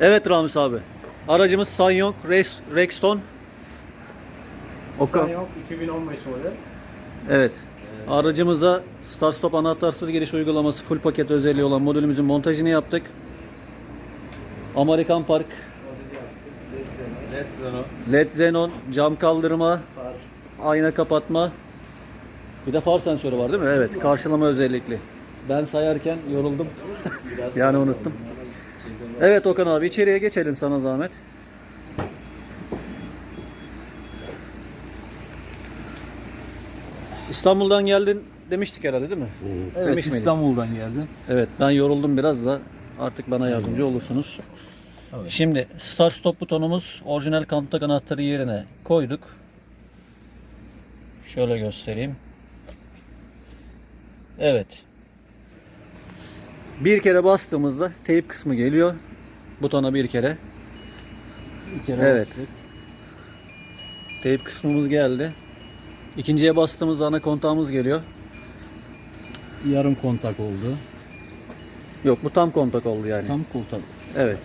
Evet Ramiz abi. Aracımız Sanyong Rex, Rexton. Okan. Yok 2015 model. Evet. Aracımıza start stop anahtarsız giriş uygulaması full paket özelliği olan modülümüzün montajını yaptık. Amerikan Park, LED Zeno. LED Xenon, cam kaldırma, Far. ayna kapatma. Bir de far sensörü var değil mi? Evet, karşılama özellikli. Ben sayarken yoruldum. yani unuttum. Evet Okan abi içeriye geçelim sana zahmet. İstanbul'dan geldin demiştik herhalde değil mi? Evet Demiş miydik? İstanbul'dan geldim. Evet ben yoruldum biraz da artık bana yardımcı olursunuz. Tabii. Şimdi start stop butonumuz orijinal kontak anahtarı yerine koyduk. Şöyle göstereyim. Evet. Bir kere bastığımızda teyp kısmı geliyor. Butona bir kere. Bir kere Evet. bastık. Teyp kısmımız geldi. İkinciye bastığımızda ana kontağımız geliyor. Yarım kontak oldu. Yok bu tam kontak oldu yani. Tam kontak. Evet.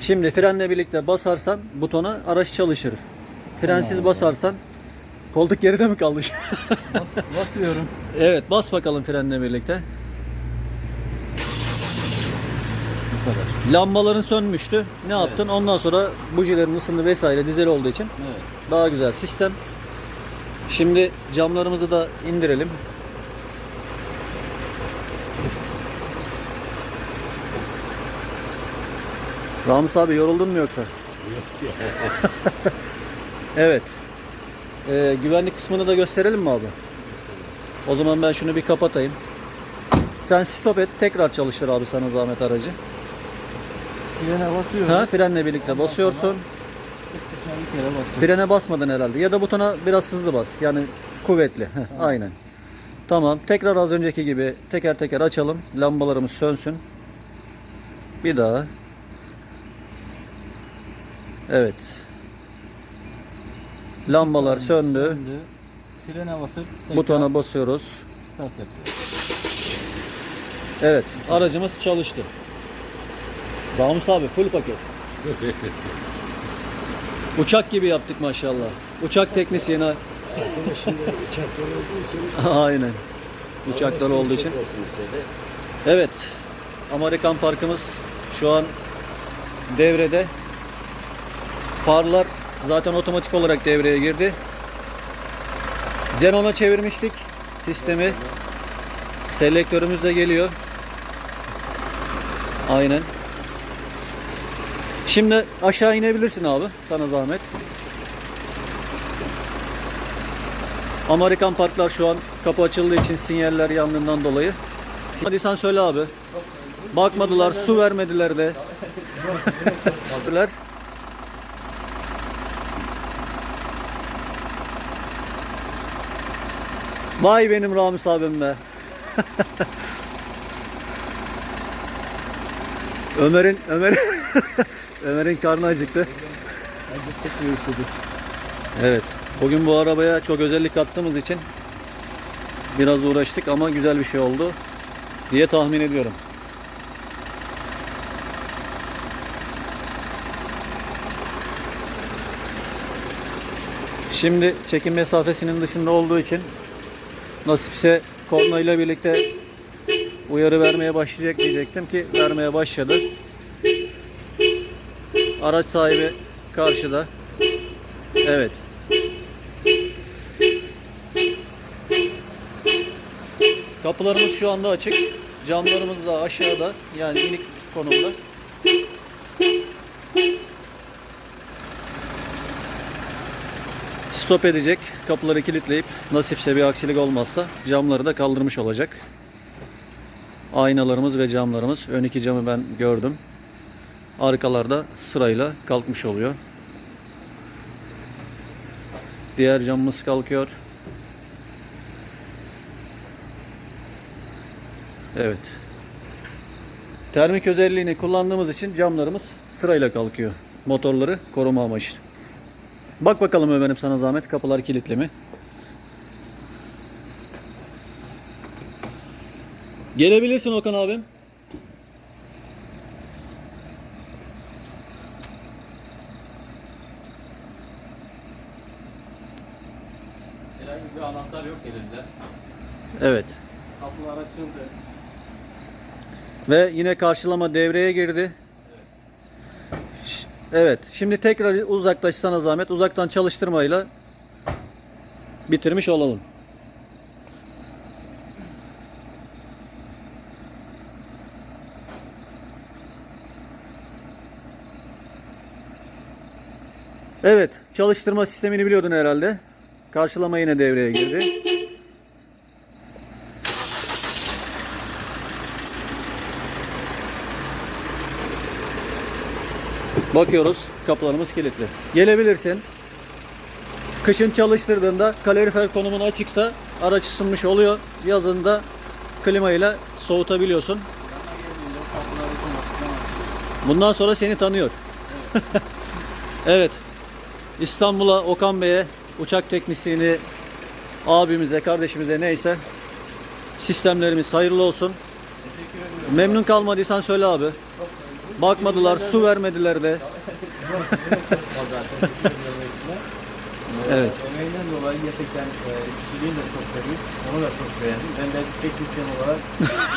Şimdi frenle birlikte basarsan butona araç çalışır. Frensiz basarsan koltuk geride mi kalmış? Bas, basıyorum. evet bas bakalım frenle birlikte. Bu kadar. Lambaların sönmüştü. Ne yaptın? Ondan sonra bujilerin ısındı vesaire dizel olduğu için Evet. daha güzel sistem. Şimdi camlarımızı da indirelim. Ramiz abi yoruldun mu yoksa? evet. Ee, güvenlik kısmını da gösterelim mi abi? O zaman ben şunu bir kapatayım. Sen stop et tekrar çalıştır abi sana zahmet aracı. Frene basıyorum. Ha frenle birlikte basıyorsun. Bir kere basıyorum. Frene basmadın herhalde. Ya da butona biraz hızlı bas. Yani kuvvetli. Aynen. Tamam. Tekrar az önceki gibi teker teker açalım. Lambalarımız sönsün. Bir daha. Evet. Lambalar söndü. Frene basıp tekrar Butona basıyoruz. start yapıyorum. Evet. Aracımız çalıştı. Ramus abi full paket. Uçak gibi yaptık maşallah. Uçak teknisyeni. Şimdi uçaklar olduğu için Aynen. Uçaklar olduğu için. olsun istedi. Evet. Amerikan Parkımız şu an devrede. Farlar zaten otomatik olarak devreye girdi. Xenon'a çevirmiştik sistemi. Selektörümüz de geliyor. Aynen. Şimdi aşağı inebilirsin abi. Sana zahmet. Amerikan parklar şu an kapı açıldığı için sinyaller yandığından dolayı. Hadi sen söyle abi. Bakmadılar, su vermediler de. Vay benim Ramiz abim be. Ömer'in Ömer'in Ömer'in karnı acıktı. Acıktık ve üşüdük. Evet. Bugün bu arabaya çok özellik kattığımız için biraz uğraştık ama güzel bir şey oldu diye tahmin ediyorum. Şimdi çekim mesafesinin dışında olduğu için nasipse korna ile birlikte uyarı vermeye başlayacak diyecektim ki vermeye başladı. Araç sahibi karşıda. Evet. Kapılarımız şu anda açık. Camlarımız da aşağıda. Yani inik konumda. Stop edecek. Kapıları kilitleyip nasipse bir aksilik olmazsa camları da kaldırmış olacak. Aynalarımız ve camlarımız. Ön iki camı ben gördüm. Arkalarda sırayla kalkmış oluyor. Diğer camımız kalkıyor. Evet. Termik özelliğini kullandığımız için camlarımız sırayla kalkıyor. Motorları koruma amaçlı. Bak bakalım Ömer'im sana zahmet kapılar kilitli mi? Gelebilirsin Okan abim. Herhangi bir anahtar yok elinde. Evet. Kapılar açıldı. Ve yine karşılama devreye girdi. Evet. Şimdi tekrar uzaklaşsana zahmet. Uzaktan çalıştırmayla bitirmiş olalım. Evet. Çalıştırma sistemini biliyordun herhalde. Karşılama yine devreye girdi. Bakıyoruz kapılarımız kilitli. Gelebilirsin. Kışın çalıştırdığında kalorifer konumunu açıksa araç ısınmış oluyor. Yazında klima ile soğutabiliyorsun. Bundan sonra seni tanıyor. evet. İstanbul'a Okan Bey'e uçak teknisyeni abimize, kardeşimize neyse sistemlerimiz hayırlı olsun. Memnun kalmadıysan söyle abi. Bakmadılar, su vermediler de. Evet. Emeğinden dolayı gerçekten e, kişiliğini de çok temiz. Onu da çok beğendim. Ben de teknisyen olarak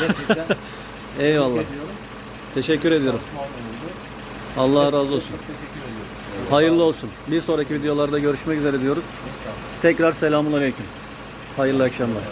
gerçekten Eyvallah. Teşekkür ediyorum. Allah razı olsun. Çok teşekkür. Hayırlı olsun. Bir sonraki videolarda görüşmek üzere diyoruz. Tekrar selamun aleyküm. Hayırlı akşamlar.